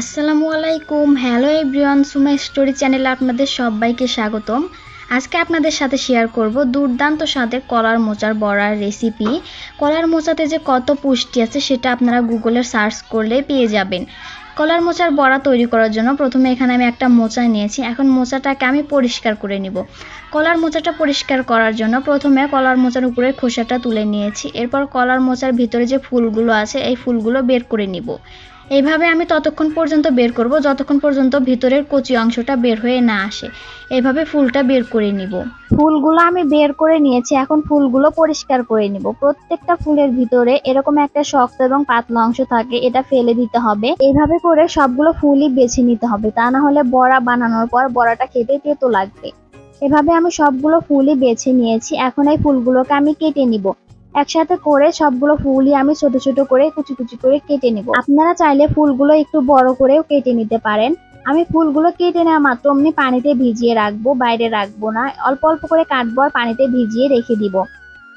আসসালামু আলাইকুম। Hello everyone Suma story চ্যানেলে আপনাদের সবাইকে স্বাগতম। আজকে আপনাদের সাথে শেয়ার করব দুর্দান্ত স্বাদের কলার মোচার বড়ার রেসিপি কলার মোচাতে যে কত পুষ্টি আছে সেটা আপনারা গুগলে সার্চ করলে পেয়ে যাবেন। কলার মোচার বড়া তৈরি করার জন্য প্রথমে এখানে আমি একটা মোচা নিয়েছি। এখন মোচাটাকে আমি পরিষ্কার করে নিব। কলার মোচাটা পরিষ্কার করার জন্য প্রথমে কলার মোচার উপরে খোসাটা তুলে নিয়েছি। এরপর কলার মোচার ভিতরে যে ফুলগুলো আছে, এই ফুলগুলো বের করে নিব। এইভাবে আমি ততক্ষণ পর্যন্ত বের করব, যতক্ষণ পর্যন্ত ভিতরের কচি অংশটা বের হয়ে না আসে। এইভাবে ফুলটা বের করে নিব। ফুলগুলো আমি বের করে নিয়েছি, এখন ফুলগুলো পরিষ্কার করে নিব। প্রত্যেকটা ফুলের ভিতরে এরকম একটা শক্ত এবং পাতলা অংশ থাকে, এটা ফেলে দিতে হবে। এইভাবে করে সবগুলো ফুলই বেছে নিতে হবে, তা না হলে বড়া বানানোর পর বড়াটা খেতে তেতো লাগবে। এভাবে আমি সবগুলো ফুলই বেছে নিয়েছি, এখন এই ফুলগুলোকে আমি কেটে নিব। একসাথে করে সবগুলো ফুলই আমি ছোট ছোট করে, কুচি কুচি করে কেটে নিব। আপনারা চাইলে ফুলগুলো একটু বড় করেও কেটে নিতে পারেন। আমি ফুলগুলো কেটে নেওয়া মাত্র অমনি পানিতে ভিজিয়ে রাখব, বাইরে রাখব না। অল্প অল্প করে কাটবো আর পানিতে ভিজিয়ে রেখে দিব।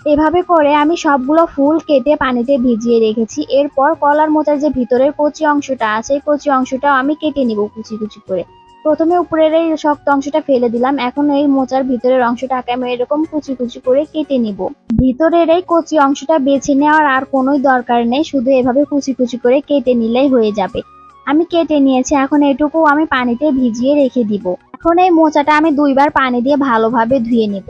এভাবে করে আমি সবগুলো ফুল কেটে পানিতে ভিজিয়ে রেখেছি। এরপর কলার মোচার যে ভিতরের কচি অংশটা আছে কচি অংশটাও আমি কেটে নিব কুচি কুচি করে। প্রথমে উপরের এই শক্ত অংশটা ফেলে দিলাম। এখন এই মোচার ভিতরের অংশটাকে আমি এরকম কুচি কুচি করে কেটে নিব। ভিতরের এই কচি অংশটা বেছে নেওয়ার আর কোনো দরকার নেই, শুধু এভাবে কুচি কুচি করে কেটে নিলেই হয়ে যাবে। আমি কেটে নিয়েছি, এখন এটুকু আমি পানিতে ভিজিয়ে রেখে দিব। এখন এই মোচাটা আমি দুইবার পানি দিয়ে ভালোভাবে ধুয়ে নিব।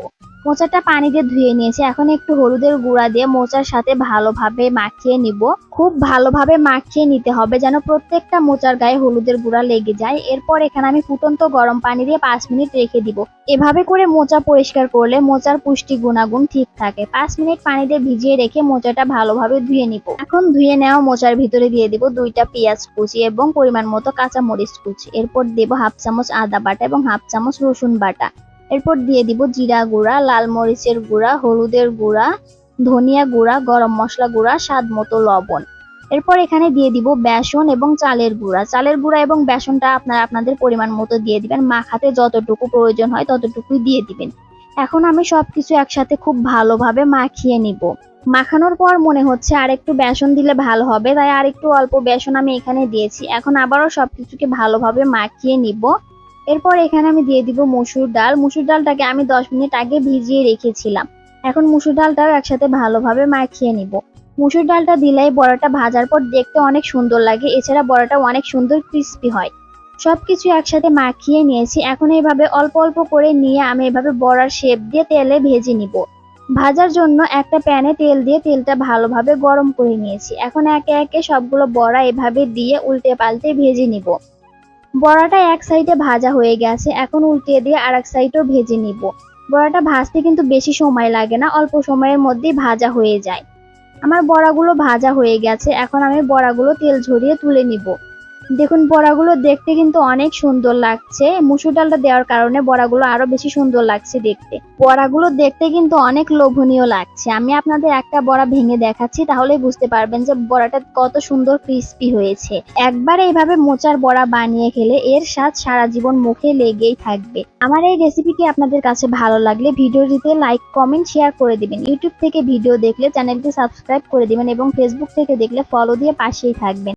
মোচাটা পানি দিয়ে ধুয়ে নিয়েছি। এখন একটু হলুদের গুঁড়া দিয়ে মোচার সাথে ভালোভাবে মাখিয়ে নিব। খুব ভালোভাবে মাখিয়ে নিতে হবে যেন প্রত্যেকটা মোচার গায়ে হলুদের গুঁড়া লেগে যায়। এরপর এখানে আমি ফুটন্ত গরম পানি দিয়ে পাঁচ মিনিট রেখে দিব। এভাবে করে মোচা পরিষ্কার করলে মোচার পুষ্টি গুণাগুণ ঠিক থাকে। পাঁচ মিনিট পানি দিয়ে ভিজিয়ে রেখে মোচাটা ভালোভাবে ধুয়ে নিব। এখন ধুয়ে নেওয়া মোচার ভিতরে দিয়ে দিব দুইটা পেঁয়াজ কুচি এবং পরিমাণ মতো কাঁচা মরিচ কুচি। এরপর দেব হাফ চামচ আদা বাটা এবং হাফ চামচ রসুন বাটা। এরপর দিয়ে দিব জিরা গুঁড়া, লাল মরিচের গুঁড়া, হলুদের গুঁড়া, ধনিয়া গুঁড়া, গরম মশলা গুঁড়া, স্বাদ মতো লবণ। এরপর এখানে দিয়ে দিব বেসন এবং চালের গুঁড়া। চালের গুঁড়া এবং বেসনটা আপনারা আপনাদের পরিমাণ মতো দিয়ে দিবেন। মাখাতে যতটুকু প্রয়োজন হয় ততটুকুই দিয়ে দিবেন। এখন আমি সবকিছু একসাথে খুব ভালোভাবে মাখিয়ে নিব। মাখানোর পর মনে হচ্ছে আর একটু বেসন দিলে ভালো হবে, তাই আর একটু অল্প বেসন আমি এখানে দিয়েছি। এখন আবারও সবকিছুকে ভালোভাবে মাখিয়ে নিব। এরপর এখানে আমি দিয়ে দিব মসুর ডাল। মসুর ডালটাকে আমি দশ মিনিট আগে ভিজিয়ে রেখেছিলাম। এখন মসুর ডালটাও একসাথে ভালোভাবে মাখিয়ে নিব। মসুর ডালটা দিলেই বড়াটা ভাজার পর দেখতে অনেক সুন্দর লাগে। এছাড়া বড়াটা অনেক সুন্দর ক্রিস্পি হয়। সবকিছু একসাথে মাখিয়ে নিয়েছি। এখন এইভাবে অল্প অল্প করে নিয়ে আমি এভাবে বড়ার শেপ দিয়ে তেলে ভেজে নিব। ভাজার জন্য একটা প্যানে তেল দিয়ে তেলটা ভালোভাবে গরম করে নিয়েছি। এখন একে একে সবগুলো বড়া এভাবে দিয়ে উল্টে পাল্টে ভেজে নিব। বড়াটা এক সাইডে ভাজা হয়ে গেছে, এখন উল্টিয়ে দিয়ে আর এক সাইডও ভেজে নিব। বড়াটা ভাজতে কিন্তু বেশি সময় লাগে না, অল্প সময়ের মধ্যেই ভাজা হয়ে যায়। আমার বড়াগুলো ভাজা হয়ে গেছে, এখন আমি বড়াগুলো তেল ঝরিয়ে তুলে নিব। দেখুন, বড়াগুলো দেখতে কিন্তু অনেক সুন্দর লাগছে। মুসুর ডালটা দেওয়ার কারণে বড়াগুলো আরও বেশি সুন্দর লাগছে দেখতে। বড়াগুলো দেখতে কিন্তু অনেক লোভনীয় লাগছে। আমি আপনাদের একটা বড়া ভেঙে দেখাচ্ছি তাহলে বুঝতে পারবেন যে বড়াটা কত সুন্দর ক্রিস্পি হয়েছে। একবার এইভাবে মোচার বড়া বানিয়ে খেলে এর স্বাদ সারা জীবন মুখে লেগেই থাকবে। আমার এই রেসিপিটি আপনাদের কাছে ভালো লাগলে ভিডিওটিতে লাইক কমেন্ট শেয়ার করে দিবেন। ইউটিউব থেকে ভিডিও দেখলে চ্যানেলটি সাবস্ক্রাইব করে দিবেন এবং ফেসবুক থেকে দেখলে ফলো দিয়ে পাশেই থাকবেন।